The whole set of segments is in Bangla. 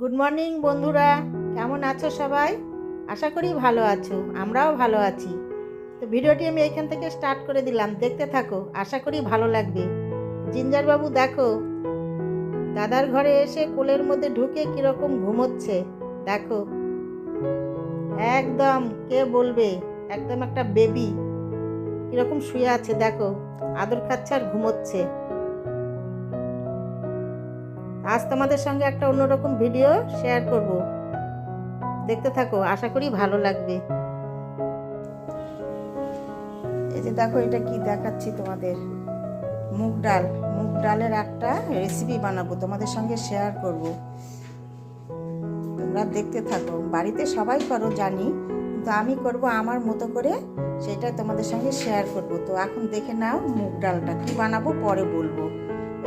গুড মর্নিং বন্ধুরা। কেমন আছো সবাই? আশা করি ভালো আছো, আমরাও ভালো আছি। তো ভিডিওটি আমি এখান থেকে স্টার্ট করে দিলাম, দেখতে থাকো, আশা করি ভালো লাগবে। জিঞ্জার বাবু দেখো, দাদার ঘরে এসে কোলের মধ্যে ঢুকে কীরকম ঘুমোচ্ছে, দেখো। একদম, কে বলবে? একদম একটা বেবি কীরকম শুয়ে আছে, দেখো, আদর খাচ্ছে আর ঘুমোচ্ছে। আজ তোমাদের সঙ্গে একটা অন্যরকম ভিডিও শেয়ার করব। দেখতে থাকো, আশা করি ভালো লাগবে। এই যে দেখো, এটা কি দেখাচ্ছি তোমাদের? মুগ ডাল। মুগ ডালের একটা রেসিপি বানাবো, তোমাদের সঙ্গে শেয়ার করব। তোমরা দেখতে থাকো। বাড়িতে সবাই করো, জানি। কিন্তু আমি করব আমার মতো করে সেটা তোমাদের সঙ্গে শেয়ার করব। তো এখন দেখে নাও মুগ ডালটা। কি বানাবো, পরে বলব।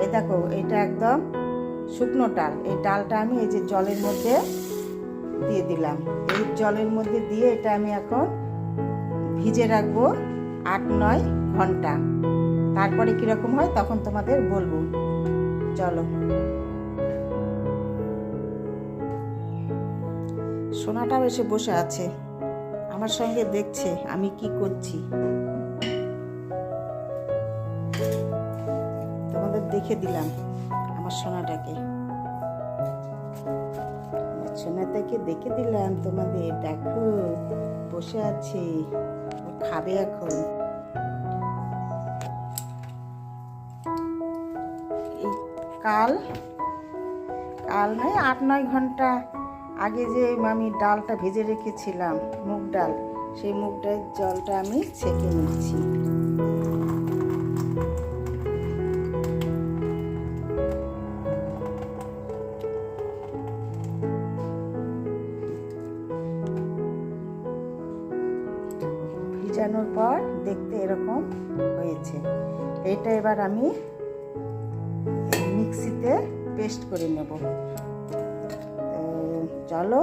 এই দেখো, এটা একদম শুকনো ডাল। এই ডালটা আমি এই যে জলের মধ্যে দিয়ে দিলাম। এই জলের মধ্যে দিয়ে এটা আমি এখন ভিজে রাখব আট, নয় ঘণ্টা। তারপরে কীরকম হয় তখন তোমাদের বলব। চলো। সোনাটাও এসে বসে আছে। আমার সঙ্গে দেখছে আমি কি করছি। তোমাদের দেখে দিলাম। আমার সোনাটাকে। সোনাটাকে দেখে দিলাম তোমাদের। দেখো, বসে আছে। খাবে এখন। এই কাল কাল নয়, আট, নয় ঘণ্টা আগে যে আমি ডালটা ভেজে রেখেছিলাম, মুগ ডাল, সেই মুগ ডালের জলটা আমি ছেঁকে নিচ্ছি ভিজানোর পর দেখতে এরকম হয়েছে। এইটা এবার আমি মিক্সিতে পেস্ট করে নেব। চলো,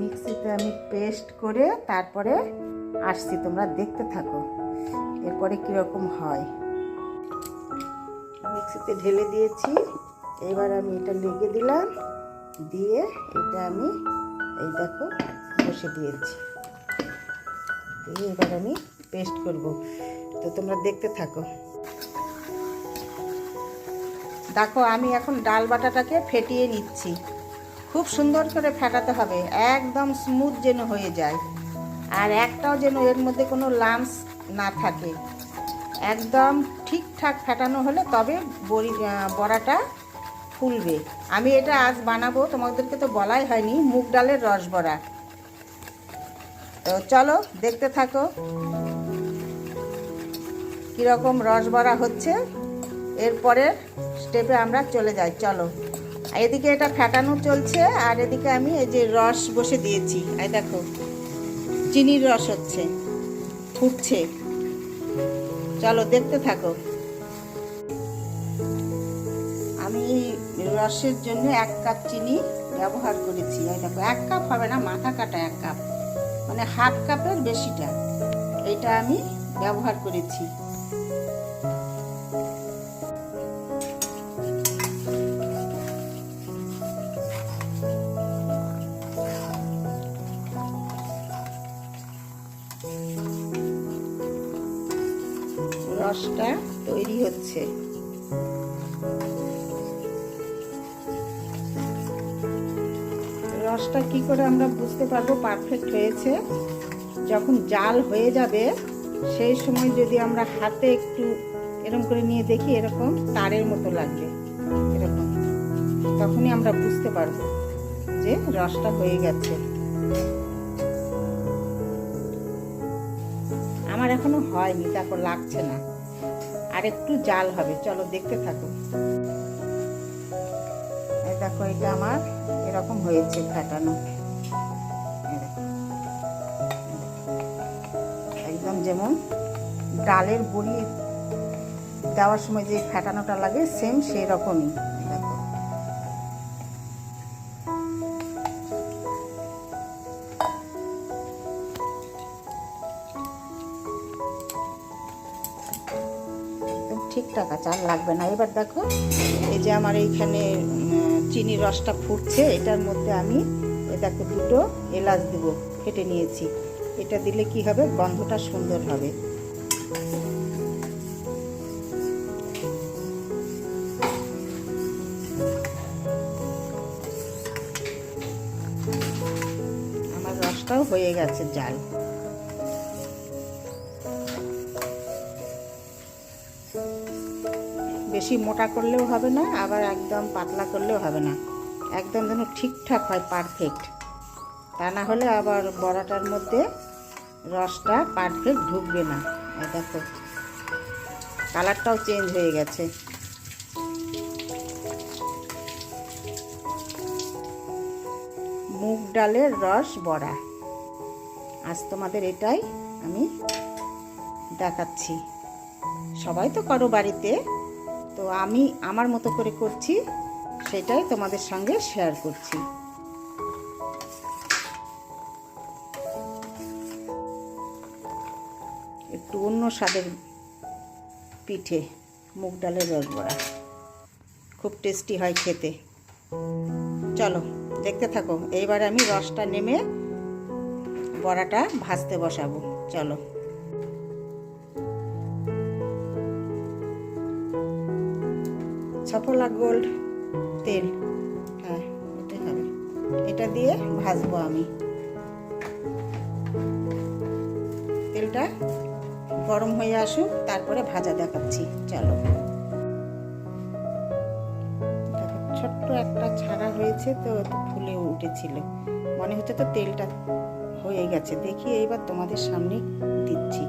মিক্সিতে আমি পেস্ট করে তারপরে আসছি, তোমরা দেখতে থাকো। এরপরে কীরকম হয়। মিক্সিতে ঢেলে দিয়েছি। এবার আমি এটা লেগে দিলাম, দিয়ে এটা আমি এই দেখো বসে দিয়েছি। দিয়ে এবার আমি পেস্ট করব। তো তোমরা দেখতে থাকো। দেখো, আমি এখন ডাল বাটাটাকে ফেটিয়ে নিচ্ছি। খুব সুন্দর করে ফেটাতে হবে, একদম স্মুথ যেন হয়ে যায়। আর একটাও যেন এর মধ্যে কোনো লামস না থাকে। একদম ঠিকঠাক ফেটানো হলে তবে বড়ি বড়াটা ফুলবে। আমি এটা আজ বানাবো, তোমাদেরকে তো বলাই হয়নি, মুগ ডালের রস বড়া। তো চলো, দেখতে থাকো। কীরকম রস বড়া হচ্ছে। এরপরে স্টেপে আমরা চলে যাই, চলো। এদিকে এটা ফেটানো চলছে, আর এদিকে আমি এই যে রস বসে দিয়েছি, এই দেখো, চিনির রস হচ্ছে, ফুটছে। চলো, দেখতে থাকো। আমি রসের জন্য এক কাপ চিনি ব্যবহার করেছি দেখো, এক কাপ হবে না, মাথা কাটা এক কাপ। মানে হাফ কাপের বেশিটা। এটা আমি ব্যবহার করেছি। রসটা তৈরি হচ্ছে। রসটা কি করে আমরা বুঝতে পারব? পারফেক্ট হয়েছে। যখন জাল হয়ে যাবে, সেই সময় যদি আমরা হাতে একটু এরকম করে নিয়ে দেখি, এরকম তারের মতো লাগবে। এরকম। তখনই আমরা বুঝতে পারব যে রসটা হয়ে গেছে। আমার এখনও হয়নি, দেখো লাগছে না। আর একটু জাল হবে, চলো দেখতে থাকো। দেখো, এটা আমার এরকম হয়েছে ফাটানো। একদম যেমন ডালের বড়ি দেওয়ার সময় যে ফাটানোটা লাগে সেম সেই রকমই ঠিকঠাক আছে আর লাগবে না। এবার দেখো, এই যে আমার এইখানে চিনির রসটা ফুটছে, এটার মধ্যে আমি এ দেখো দুটো এলাচ দেব কেটে নিয়েছি। এটা দিলে কি হবে? গন্ধটা সুন্দর হবে। আমার রসটাও হয়ে গেছে, জাল। বেশি মোটা করলেও হবে না, আবার একদম পাতলা করলেও হবে না। একদম যেন ঠিকঠাক হয় পারফেক্ট তা না হলে আবার বড়াটার মধ্যে রসটা পারফেক্ট ঢুকবে না। দেখো কালারটাও চেঞ্জ হয়ে গেছে। মুগ ডালের রস বড়া। আজ তোমাদের এটাই আমি দেখাচ্ছি। সবাই তো করো বাড়িতে। তো আমি আমার মতো করে করছি, সেটাই তোমাদের সঙ্গে শেয়ার করছি। একটু অন্য স্বাদের পিঠে, মুগ ডালের রস বড়া খুব টেস্টি হয় খেতে। চলো, দেখতে থাকো, এইবার আমি রসটা নেমে বড়াটা ভাজতে বসাবো। চলো। সফলা গোল্ড তেল। হ্যাঁ এটাই হবে। এটা দিয়ে ভাজবো আমি। তেলটা গরম হয়ে আসুক, তারপরে ভাজা দেখাচ্ছি। চলো। ছোট্ট একটা ছাড়া হয়েছে তো, ফুলে উঠেছিল। মনে হচ্ছে তো তেলটা হয়ে গেছে। দেখি এইবার তোমাদের সামনে দিচ্ছি।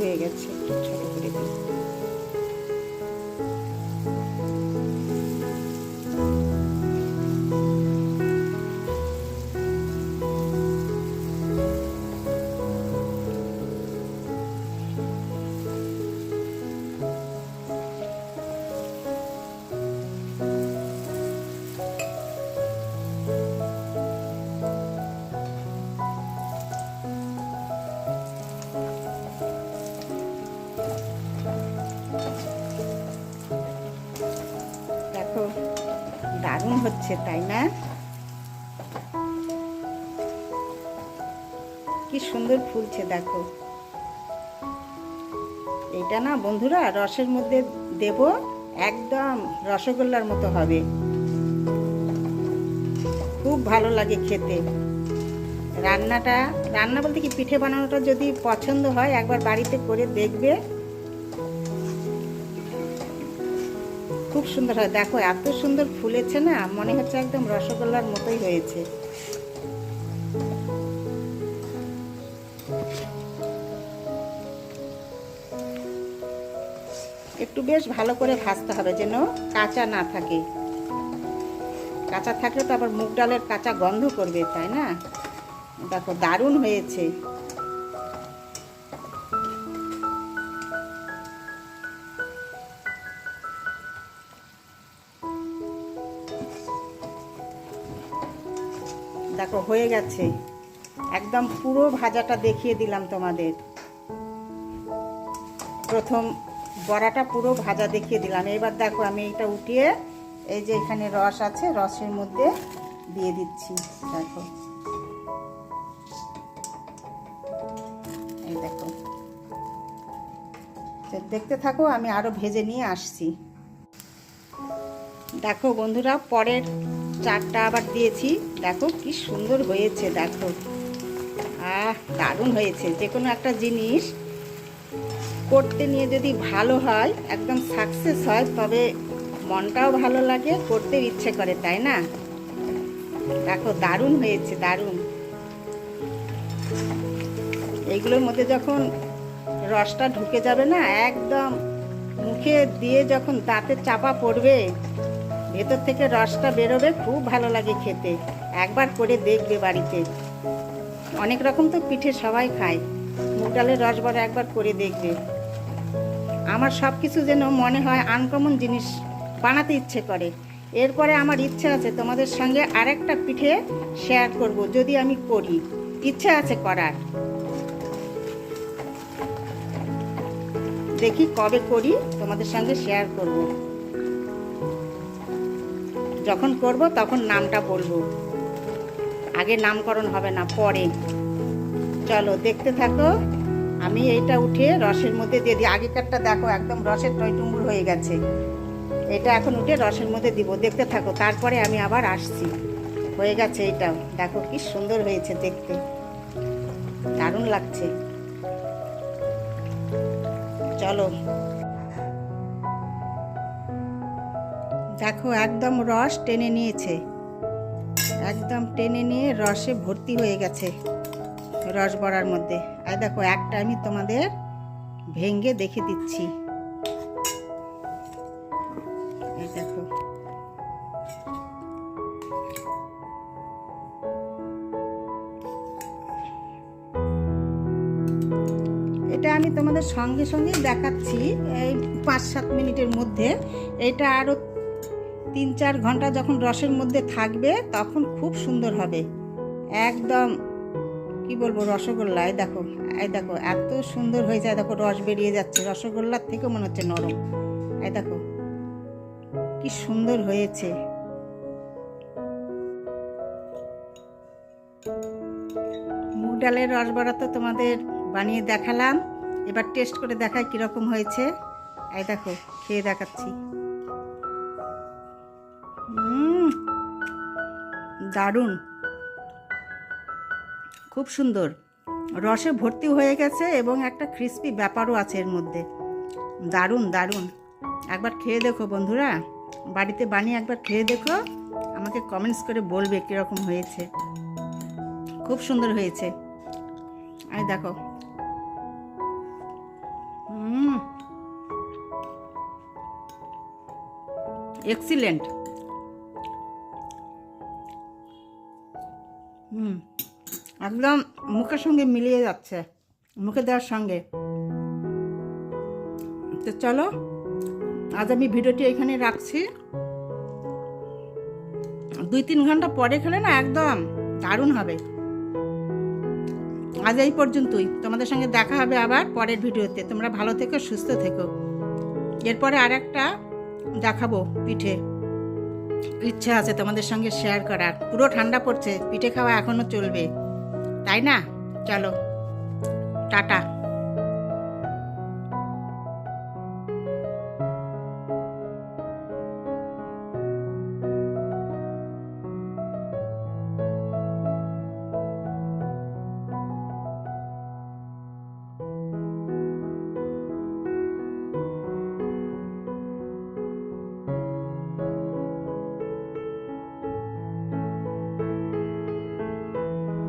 তেলটা বেশি হয়ে দারুণ তাই না? কি সুন্দর ফুলছে, দেখো। এটা না, বন্ধুরা, রসের মধ্যে দেব, একদম রসগোল্লার মতো হবে। খুব ভালো লাগে খেতে। রান্নাটা, রান্না বলতে কি, পিঠে বানানোটা যদি পছন্দ হয়, একবার বাড়িতে করে দেখবে। খুব সুন্দর হয়। দেখো, এত সুন্দর ফুলেছে না, মনে হচ্ছে একদম রসগোল্লার মতোই হয়েছে। একটু বেশ ভালো করে ভাজতে হবে যেন কাঁচা না থাকে। কাঁচা থাকলে তো আবার মুগ ডালের কাঁচা গন্ধ করবে, তাই না? দেখো, দারুণ হয়েছে। দেখো, হয়ে গেছে। একদম পুরো ভাজাটা দেখিয়ে দিলাম তোমাদের। প্রথম বড়াটা পুরো ভাজা দেখিয়ে দিলাম। এবার দেখো, আমি এটা উঠিয়ে এই যে এখানে রস আছে, রসের মধ্যে দিয়ে দিচ্ছি। দেখো। এই দেখো। দেখতে থাকো, আমি আরও ভেজে নিয়ে আসছি। দেখো বন্ধুরা, পরের চারটা আবার দিয়েছি। দেখো কি সুন্দর হয়েছে, দেখো। আহ, দারুণ হয়েছে। যে কোনো একটা জিনিস করতে নিয়ে যদি ভালো হয়, একদম সাকসেস হয়, তবে মনটাও ভালো লাগে করতে ইচ্ছে করে, তাই না? দেখো, দারুণ হয়েছে, দারুণ। এইগুলোর মধ্যে যখন রসটা ঢুকে যাবে না, একদম মুখে দিয়ে যখন দাঁতে চাপা পড়বে ভেতর থেকে রসটা বেরোবে, খুব ভালো লাগে খেতে। একবার করে দেখবে বাড়িতে। অনেক রকম তো পিঠে সবাই খায়। মুগ ডালের রস বড়া একবার করে দেখবে। আমার সব কিছু যেন মনে হয় আনকমন জিনিস বানাতে ইচ্ছে করে। এরপরে আমার ইচ্ছে আছে তোমাদের সঙ্গে আরেকটা পিঠে শেয়ার করব, যদি আমি করি। ইচ্ছে আছে করার। দেখি কবে করি, তোমাদের সঙ্গে শেয়ার করব। যখন করব, তখন নামটা বলব। আগে নামকরণ হবে না, পরে। চলো, দেখতে থাকো। আমি এইটা উঠে রসের মধ্যে দিয়ে দিই। আগেকারটা দেখো, একদম রসের টইটুম্বুর হয়ে গেছে। এটা এখন উঠে রসের মধ্যে দিব। দেখতে থাকো, তারপরে আমি আবার আসছি। হয়ে গেছে এটাও দেখো, কি সুন্দর হয়েছে দেখতে। দারুণ লাগছে। চলো। দেখো, একদম রস টেনে নিয়েছে। একদম টেনে নিয়ে রসে ভর্তি হয়ে গেছে রস বড়ার মধ্যে। আর দেখো, একটা আমি তোমাদের ভেঙ্গে দেখে দিচ্ছি। দেখো। এটা আমি তোমাদের সঙ্গে সঙ্গেই দেখাচ্ছি, এই পাঁচ সাত মিনিটের মধ্যে। এটা আরও তিন চার ঘণ্টা যখন রসের মধ্যে থাকবে, তখন খুব সুন্দর হবে। একদম, কি বলব রসগোল্লা এই দেখো এই দেখো, এত সুন্দর হয়ে যায়, দেখো, রস বেরিয়ে যাচ্ছে। রসগোল্লার থেকে মনে হচ্ছে নরম। এই দেখো, কি সুন্দর হয়েছে। মুগ ডালের রসবড়া তো তোমাদের বানিয়ে দেখালাম। এবার টেস্ট করে দেখায় কীরকম হয়েছে। এই দেখো, খেয়ে দেখাচ্ছি। দারুণ। খুব সুন্দর। রসে ভর্তি হয়ে গেছে এবং একটা ক্রিস্পি ব্যাপারও আছে এর মধ্যে। দারুণ দারুণ। একবার খেয়ে দেখো বন্ধুরা। বাড়িতে বানিয়ে একবার খেয়ে দেখো। আমাকে কমেন্টস করে বলবে কীরকম হয়েছে। খুব সুন্দর হয়েছে। আর দেখো। এক্সিলেন্ট একদম মুখের সঙ্গে মিলিয়ে যাচ্ছে, মুখে দেওয়ার সঙ্গে। তো চলো, আজ আমি ভিডিওটি এখানে রাখছি। দুই তিন ঘণ্টা পরে খেলে না একদম দারুণ হবে। আজ এই পর্যন্তই। তোমাদের সঙ্গে দেখা হবে আবার পরের ভিডিওতে। তোমরা ভালো থেকো, সুস্থ থেকো। এরপরে আর একটা দেখাবো পিঠে। ইচ্ছা আছে তোমাদের সঙ্গে শেয়ার করার। পুরো ঠান্ডা পড়ছে, পিঠে খাওয়া এখনও চলবে। তাই না? চলো টাটা।